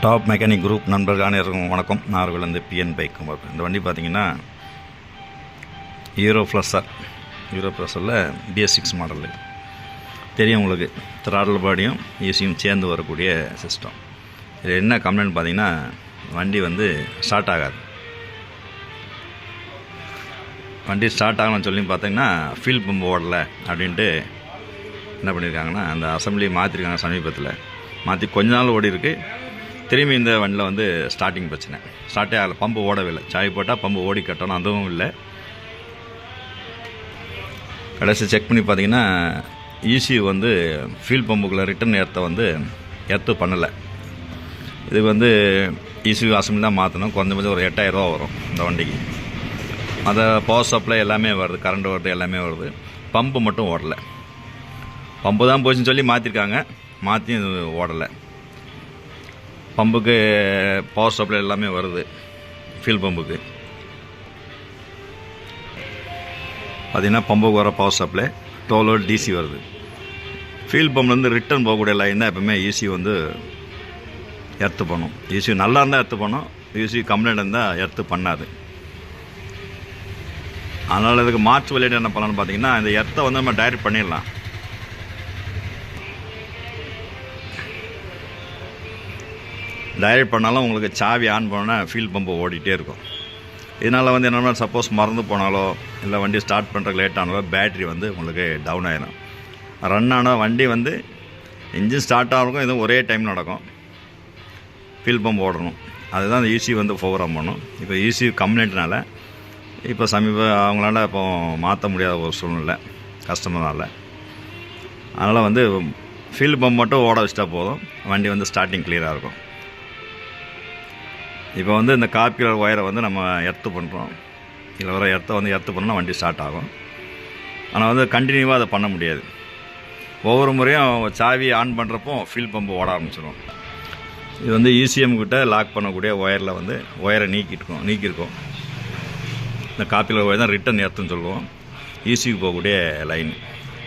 Top mechanic group நண்பர்களான இருக்கும் வணக்கம். நார்கள் வந்து பிஎன் பைக் இந்த வண்டி பார்த்தீங்கன்னா ஹீரோ ப்ளஸ்ஸாக ஹீரோ ப்ளஸரில் பிஎஸ் சிக்ஸ் மாடலு தெரியும் உங்களுக்கு. திராடல் பாடியும் ஏசியும் சேர்ந்து வரக்கூடிய சிஸ்டம் இது என்ன கம்ப்ளைண்ட் பார்த்தீங்கன்னா வண்டி வந்து ஸ்டார்ட் ஆகாது. வண்டி ஸ்டார்ட் ஆகணும்னு சொல்லி பார்த்தீங்கன்னா ஃபீல் பம்பு ஓடலை அப்படின்ட்டு என்ன பண்ணியிருக்காங்கன்னா அந்த அசம்பிளி மாற்றிருக்காங்க சமீபத்தில். மாற்றி கொஞ்ச நாள் ஓடி இருக்குது திரும்பி இந்த வண்டியில் வந்து ஸ்டார்டிங் பிரச்சனை. ஸ்டார்ட்டே ஆகலை. பம்பு ஓடவில்லை சாய் போட்டால் பம்பு ஓடி கட்டணும். அதுவும் இல்லை. கடைசி செக் பண்ணி பார்த்தீங்கன்னா ஈசி வந்து ஃபீல் பம்புக்குள்ளே ரிட்டன் ஏற்ற வந்து எர்த்து பண்ணலை. இது வந்து ஈசி அசம்பிளி தான் மாற்றணும் கொஞ்சம் ஒரு எட்டாயிரரூவா வரும் இந்த வண்டிக்கு. அதை பவர் சப்ளை எல்லாமே வருது. கரண்ட் வருது எல்லாமே வருது. பம்பு மட்டும் ஓடலை. பம்பு தான் போச்சுன்னு சொல்லி மாற்றிருக்காங்க மாற்றி ஓடலை. பம்புக்கு பவர் சப்ளை எல்லாமே வருது. ஃபீல் பம்புக்கு. பார்த்தீங்கன்னா பம்புக்கு வர பவர் சப்ளை டோலோ டிசி வருது. ஃபீல் பம்ப்லேருந்து ரிட்டர்ன் போகக்கூடிய லைன் தான் எப்பவுமே ஈசி வந்து எர்த்து பண்ணும். ஈஸி நல்லா இருந்தால் எர்த்து பண்ணும். ஈஸி கம்ப்ளைண்ட் இருந்தால் எர்த்து பண்ணாது. அதனால் இதுக்கு மாற்று விளையாட்டு என்ன பண்ணலாம்னு பார்த்தீங்கன்னா இந்த எர்த்தை வந்து நம்ம டைரக்ட் பண்ணிடலாம். டைரக்ட் பண்ணாலும் உங்களுக்கு சாவி ஆன் பண்ணால் ஃபீல் பம்பு ஓடிட்டே இருக்கும். இதனால் வந்து என்னென்னா சப்போஸ் மறந்து போனாலோ இல்லை வண்டி ஸ்டார்ட் பண்ணுறதுக்கு லேட் ஆனாலோ பேட்ரி வந்து உங்களுக்கு டவுன் ஆகிடும் ரன் ஆனால் வண்டி வந்து இன்ஜின் ஸ்டார்ட் ஆகும் இதுவும் ஒரே டைம் நடக்கும். ஃபீல் பம்ப் ஓடணும். அதுதான் அந்த ஈசி வந்து ஃபோவரம் பண்ணும். இப்போ ஈசி கம்ப்ளைண்ட்னால இப்போ சமீப அவங்களால இப்போ மாற்ற முடியாத ஒரு சூழ்நிலை கஸ்டமர்னால அதனால் வந்து ஃபீல் பம்ப் மட்டும் ஓட வச்சிட்டா போதும். வண்டி வந்து ஸ்டார்டிங் கிளியராக இருக்கும். இப்போ வந்து இந்த காப்பியர் ஒயரை வந்து நம்ம எர்த்து பண்ணுறோம் இதில் வர எர்த்தை வந்து எர்த்து பண்ணால் வண்டி ஸ்டார்ட் ஆகும். ஆனால் வந்து கண்டினியூவாக அதை பண்ண முடியாது. ஒவ்வொரு முறையும் சாவி ஆன் பண்ணுறப்போ ஃபீல் பம்பு ஓட ஆரம்பிச்சிடும் இது வந்து இசிஎம் கிட்ட லாக் பண்ணக்கூடிய ஒயரில் வந்து ஒயரை நீக்கிட்டுருக்கோம் நீக்கியிருக்கோம் இந்த காப்பியில் ஒயர் தான் ரிட்டன் எர்த்துன்னு சொல்லுவோம். ஈசிக்கு போகக்கூடிய லைன்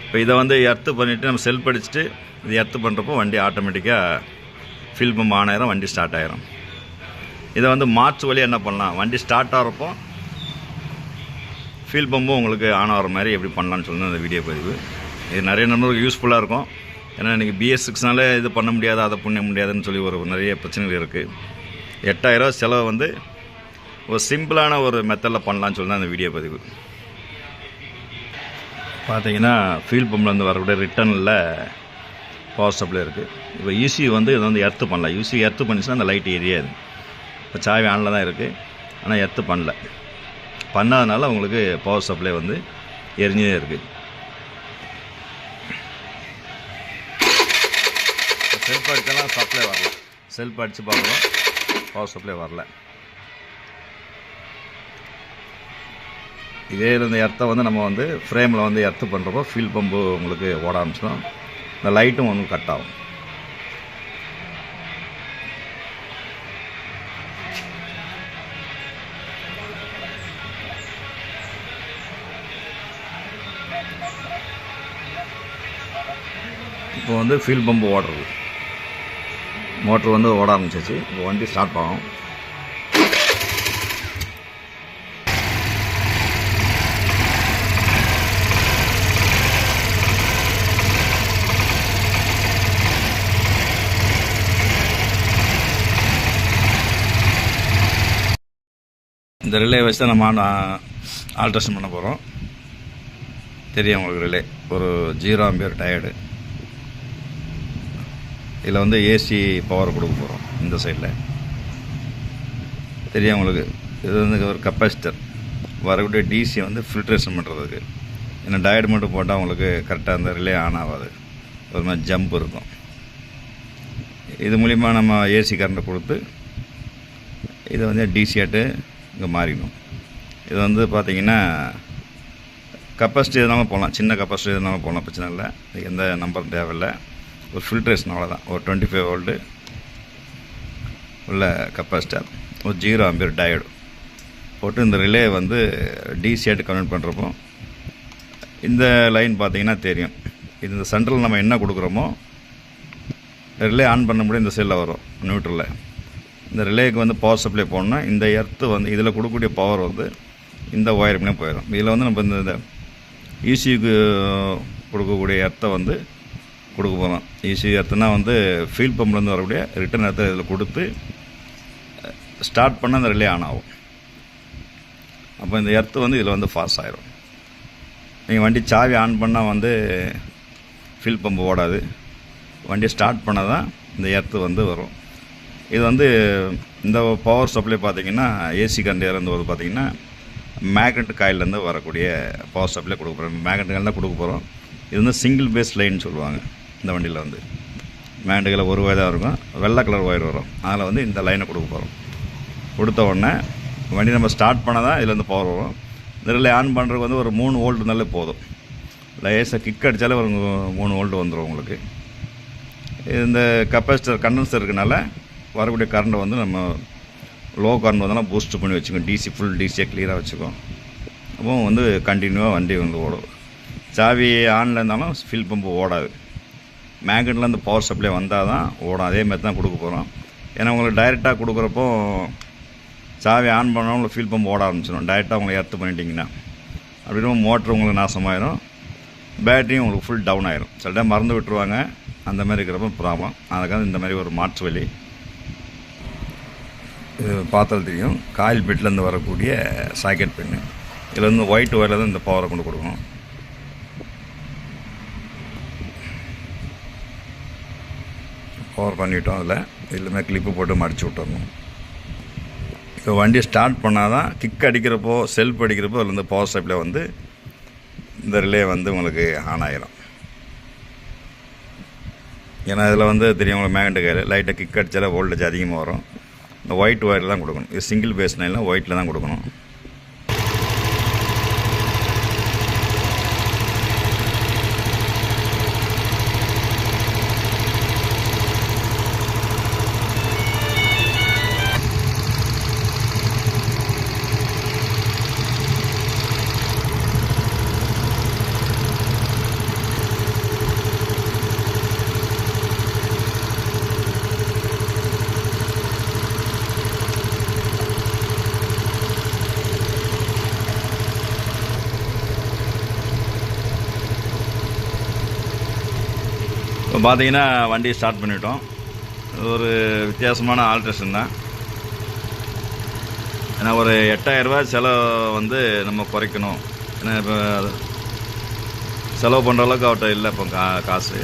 இப்போ இதை வந்து எர்த்து பண்ணிவிட்டு நம்ம செல்ஃப் அடிச்சுட்டு இது எர்த்து பண்ணுறப்போ வண்டி ஆட்டோமேட்டிக்காக ஃபீல் பம்ப் ஆன் ஆயிரும் வண்டி ஸ்டார்ட் ஆயிரும். இதை வந்து மார்ச் வழியாக என்ன பண்ணலாம்? வண்டி ஸ்டார்ட் ஆகிறப்போ ஃபீல் பம்பும் உங்களுக்கு ஆன் ஆகிற மாதிரி எப்படி பண்ணலான்னு சொல்லி அந்த வீடியோ பதிவு. இது நிறைய நண்பர்களுக்கு யூஸ்ஃபுல்லாக இருக்கும். ஏன்னா இன்றைக்கி பிஎஸ்சிக்ஸ்னாலே இது பண்ண முடியாது அதை பண்ண முடியாதுன்னு சொல்லி ஒரு நிறைய பிரச்சனைகள் இருக்குது எட்டாயிரரூவா செலவு வந்து ஒரு சிம்பிளான ஒரு மெத்தடில் பண்ணலான்னு சொல்லி தான் அந்த வீடியோ பதிவு பார்த்தீங்கன்னா ஃபீல் பம்ப்லேருந்து வரக்கூடிய ரிட்டனில் பவர் சப்ளை இருக்குது இப்போ யூசி வந்து இதை வந்து எர்த்து பண்ணலாம். யூசி எர்த்து பண்ணிச்சுன்னா அந்த லைட் எரியாது இப்போ சாவி ஆனில் தான் இருக்குது ஆனால் எர்த்து பண்ணல. பண்ணாதனால உங்களுக்கு பவர் சப்ளை வந்து எரிஞ்சே இருக்குது செல்ஃப் அடிச்செல்லாம் சப்ளை வரல. செல்ஃப் அடித்து பார்க்குறோம் பவர் சப்ளை வரல. இதே இந்த எர்த்தை வந்து நம்ம வந்து ஃப்ரேமில் வந்து எர்த்து பண்ணுறப்போ ஃபீல் பம்பு உங்களுக்கு ஓட ஆரம்பிச்சிடும். இந்த லைட்டும் வந்து கட் ஆகும். வந்து ஃபீல் பம்பு ஓடுறது மோட்ரு வந்து ஓட ஆரம்பிச்சிச்சு இப்போ வண்டி ஸ்டார்ட் ஆகும். இந்த ரிலே வச்சு தான் நம்ம ஆல்ட்ரேஷன் பண்ண போகிறோம் தெரியும் உங்களுக்கு ரிலே ஒரு ஜீரோ ஆம்பியர் டயர்டு இதில் வந்து ஏசி பவர் கொடுக்க போகிறோம் இந்த சைடில் தெரியும் உங்களுக்கு. இது வந்து ஒரு கப்பாசிட்டர் வரக்கூடிய டிசி வந்து ஃபில்ட்ரேஷன் பண்ணுறதுக்கு ஏன்னா டயட் மட்டும் போட்டால் உங்களுக்கு கரெக்டாக அந்த ரிலே ஆன் ஆகாது. ஒரு மாதிரி ஜம்ப் இருக்கும். இது மூலிமா நம்ம ஏசி கரண்ட்டை கொடுத்து இதை வந்து டிசியாட்டு இங்கே மாறிடும் இது வந்து பார்த்திங்கன்னா கப்பாசிட்டி எதுனாலும் போகலாம். சின்ன கப்பாசிட்டி எதுனாலும் போகலாம். பிரச்சனை இல்லை. எந்த நம்பர் தேவையில்லை. ஒரு ஃபில்ட்ரேஷன் அவ்வளோதான் ஒரு டுவெண்ட்டி ஃபைவ் வோல்ட்டு உள்ள கப்பாசிட்டர் ஒரு ஜீரோ அம்பியர் டயர்டு போட்டு இந்த ரிலே வந்து டிசியாட்டு கனெக்ட் பண்ணுறப்போ இந்த லைன் பார்த்தீங்கன்னா தெரியும். இது இந்த சென்ட்ரல் நம்ம என்ன கொடுக்குறோமோ ரிலே ஆன் பண்ண முடியும் இந்த செல்லில் வரும் நியூட்ரலில் இந்த ரிலேக்கு வந்து பவர் சப்ளை போடணும் இந்த எர்த்து வந்து இதில் கொடுக்கக்கூடிய பவர் வந்து இந்த ஒயருக்குனே போயிடும். இதில் வந்து நம்ம இந்த ஈசிக்கு கொடுக்கக்கூடிய எர்த்தை வந்து கொடுக்க போகிறோம் ஈசி எர்த்துனா வந்து ஃபீல் பம்ப்லேருந்து வரக்கூடிய ரிட்டர்ன் எர்த்தை இதில் கொடுத்து ஸ்டார்ட் பண்ண அந்த ரிலே ஆன் ஆகும். அப்போ இந்த எர்த்து வந்து இதில் வந்து ஃபாஸ்ட் ஆகிரும் நீங்கள் வண்டி சாவி ஆன் பண்ணால் வந்து ஃபில் பம்பு ஓடாது. வண்டி ஸ்டார்ட் பண்ணால் தான் இந்த எர்த்து வந்து வரும். இது வந்து இந்த பவர் சப்ளை பார்த்தீங்கன்னா ஏசி கண்டியிலேருந்து வந்து பார்த்தீங்கன்னா மேக்னெட் காயிலேருந்து வரக்கூடிய பவர் சப்ளை கொடுக்க போகிறோம் மேக்னெட் காயில் தான் கொடுக்க போகிறோம் இது வந்து சிங்கிள் பேஸ் லைன் சொல்லுவாங்க. இந்த வண்டியில் வந்து. மேண்டுகளை ஒரு ஒயர் தான் இருக்கும். வெள்ளை கலர் ஒயர் வரும். அதில் வந்து இந்த லைனை கொடுக்க போகிறோம் கொடுத்த உடனே வண்டி நம்ம ஸ்டார்ட் பண்ணால் தான் இதுலேருந்து பவர் வரும். இந்த ரிலே ஆன் பண்ணுறதுக்கு வந்து ஒரு மூணு வோல்ட் இருந்தாலே போதும். லேசாக கிக் அடித்தாலே ஒரு மூணு வோல்ட் வந்துடும் உங்களுக்கு. இந்த கப்பாசிட்டர் கண்டன்சர் இருக்கனால வரக்கூடிய கரண்ட்டை வந்து நம்ம லோ கரண்ட் வந்தாலும் பூஸ்ட் பண்ணி வச்சுக்கோம் டிசி ஃபுல் டிசியை க்ளியராக வச்சுக்கோம் அப்போ வந்து கண்டினியூவாக வண்டி வந்து ஓடும். சாவி ஆனில் இருந்தாலும் ஃபில் பம்பு ஓடாது. மேக்னெட்டில் பவர் சப்ளை வந்தால் தான் ஓடும். அதே மாதிரி தான் கொடுக்க போகிறோம் ஏன்னா உங்களுக்கு டைரெக்டாக கொடுக்குறப்போ சாவி ஆன் பண்ணால் உங்களுக்கு ஃபீல் பம்ப் ஓட ஆரம்பிச்சிடும். டைரெக்டாக உங்களை எர்த்து பண்ணிட்டீங்கன்னா. அப்படின்னு மோட்ரு உங்களுக்கு நாசமாயிரும். பேட்டரியும் உங்களுக்கு ஃபுல் டவுன் ஆயிரும். சில டைம் மறந்து விட்டுருவாங்க. அந்த மாதிரி இருக்கிறப்ப ப்ராப்ளம் அதுக்காக இந்த மாதிரி ஒரு மாற்று வழி. இது பார்த்தால் தெரியும். காயில் பெட்லேருந்து வரக்கூடிய சாக்கெட் பின்னு இதில் வந்து ஒயிட் ஒயரில் தான் இந்த பவரை கொண்டு கொடுக்கணும். பவர் பண்ணிட்டோம் அதில். எல்லாமே கிளிப்பு போட்டு மடித்து விட்டுறணும். இப்போ வண்டி ஸ்டார்ட் பண்ணால் தான் கிக் அடிக்கிறப்போ செல்ஃப் அடிக்கிறப்போ அதில் வந்து பவர் சப்ளை வந்து இந்த ரிலே வந்து உங்களுக்கு ஆன் ஆயிரும். ஏன்னா இதில் வந்து தெரியும் உங்களுக்கு மேகண்ட் கையில் லைட்டாக கிக் அடித்தாலே வோல்டேஜ் அதிகமாக வரும். இந்த ஒயிட் ஒயரில் தான் கொடுக்கணும். இது சிங்கிள் பேஸ் நைலாம் ஒயிட்டில் தான் கொடுக்கணும். இப்போ பார்த்தீங்கன்னா வண்டி ஸ்டார்ட் பண்ணிட்டோம். ஒரு வித்தியாசமான ஆல்ட்ரேஷன் தான். ஏன்னா ஒரு எட்டாயிரரூபா செலவு வந்து நம்ம குறைக்கணும். ஏன்னா இப்போ செலவு பண்ணுற அளவுக்கு அவர்கிட்ட இல்லை இப்போ கா காசு.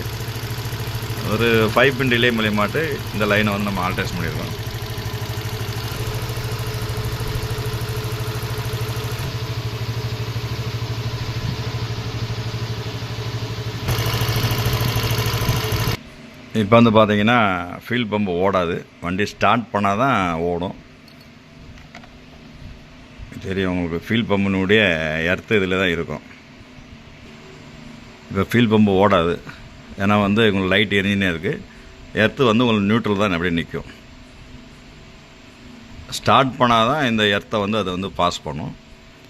ஒரு ஃபைவ் பின் டிலே மூலியமாட்டு இந்த லைனை வந்து நம்ம ஆல்ட்ரேஷன் பண்ணியிருக்கோம் இப்போ வந்து பார்த்தீங்கன்னா ஃபீல் பம்பு ஓடாது. வண்டி ஸ்டார்ட் பண்ணால் தான் ஓடும். தெரியும் உங்களுக்கு ஃபீல் பம்புனுடைய எர்த்து இதில் தான் இருக்கும். இப்போ ஃபீல் பம்பு ஓடாது. ஏன்னா வந்து உங்களுக்கு லைட் எரிஞ்சினே இருக்குது எர்த்து வந்து உங்களுக்கு நியூட்ரல் தான் அப்படியே நிற்கும். ஸ்டார்ட் பண்ணால் தான் இந்த எர்த்தை வந்து அதை வந்து பாஸ் பண்ணும்.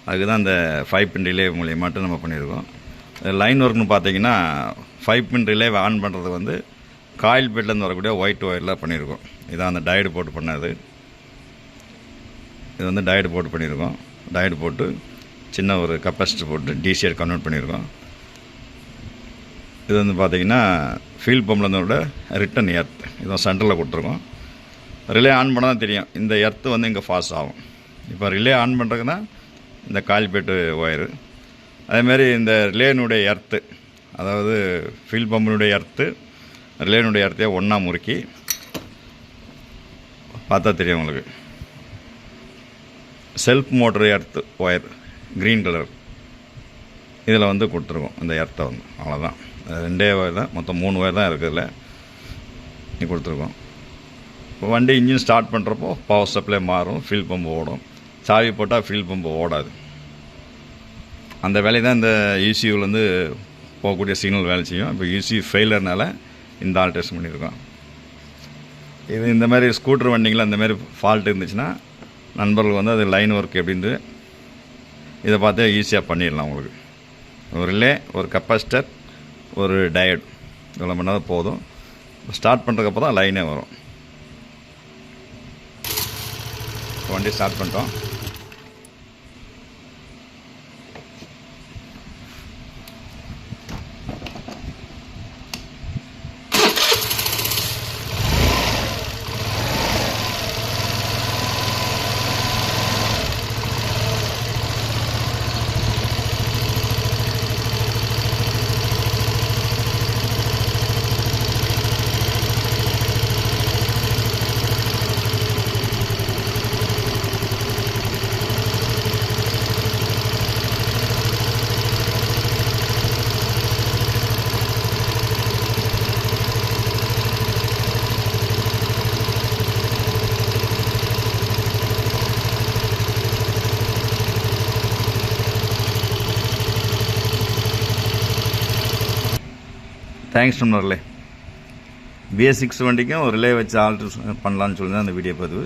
அதுக்கு தான் இந்த ஃபைவ் பின் ரிலே மூலியமாட்டு நம்ம பண்ணியிருக்கோம். லைன் ஒர்க்னு பார்த்தீங்கன்னா ஃபைவ் பின் ரிலே ஆன் பண்ணுறது வந்து காயில் பெட்லேருந்து வரக்கூடிய ஒயிட் ஒயரில் பண்ணியிருக்கோம். இதான் அந்த டயடு போட்டு பண்ணது. இது வந்து டயடு போட்டு பண்ணியிருக்கோம். டயடு போட்டு சின்ன ஒரு கப்பாசிட்டர் போட்டு டிசிஆர் கன்வெர்ட் பண்ணியிருக்கோம். இது வந்து பார்த்தீங்கன்னா ஃபீல் பம்ப்லேருந்தோட ரிட்டன் எர்த் இதுவும் சென்டரில் கொடுத்துருக்கோம். ரிலே ஆன் பண்ணால் தான் தெரியும். இந்த எர்த்து வந்து இங்கே ஃபாஸ்ட் ஆகும். இப்போ ரிலே ஆன் பண்ணுறதுக்கு தான் இந்த கால்பேட்டு ஒயரு அதேமாரி இந்த ரிலேனுடைய எர்த்து அதாவது ஃபீல் பம்பினுடைய எர்த்து ரிலேனுடைய எர்த்தையை ஒன்றா முறுக்கி பார்த்தா தெரியும் உங்களுக்கு. Self motor earth wire green colour இதில் வந்து கொடுத்துருக்கோம் இந்த எர்த்தை வந்து. அவ்வளோதான் ரெண்டே ஒயர் தான் மொத்தம் மூணு ஒயர் தான் இருக்குதுல நீ கொடுத்துருக்கோம். இப்போ வண்டி இன்ஜின் ஸ்டார்ட் பண்ணுறப்போ பவர் சப்ளை மாறும் ஃபில் பம்பு ஓடும். சாவி போட்டால் ஃபில் பம்பு ஓடாது. அந்த வேலை தான் இந்த இசியூலேருந்து போகக்கூடிய சிக்னல் வேலை செய்யும். இப்போ இசியூ ஃபெயிலர்னால இந்த ஆல்ட்ரேஷன் பண்ணியிருக்கோம். இது இந்த மாதிரி ஸ்கூட்டர் வண்டிங்களில் அந்த மாதிரி ஃபால்ட் இருந்துச்சுன்னா நண்பர்கள் வந்து அது லைன் ஒர்க் எப்படின்னு இதை பார்த்து ஈஸியாக பண்ணிடலாம் உங்களுக்கு. ஒரு ரிலே ஒரு கப்பாசிட்டர் ஒரு டயட் இவ்வளோ பண்ணால் போதும். ஸ்டார்ட் பண்ணுறதுக்கப்புறம் தான் லைனே வரும். வண்டி ஸ்டார்ட் பண்ணிட்டோம். தேங்க்ஸ் நண்பர்களே. பிஎஸ் சிக்ஸ் வண்டிக்கும் ஒரு ரிலே வச்சு ஆல்ட்ரு பண்ணலான்னு சொல்லி தான் அந்த வீடியோ பதிவு.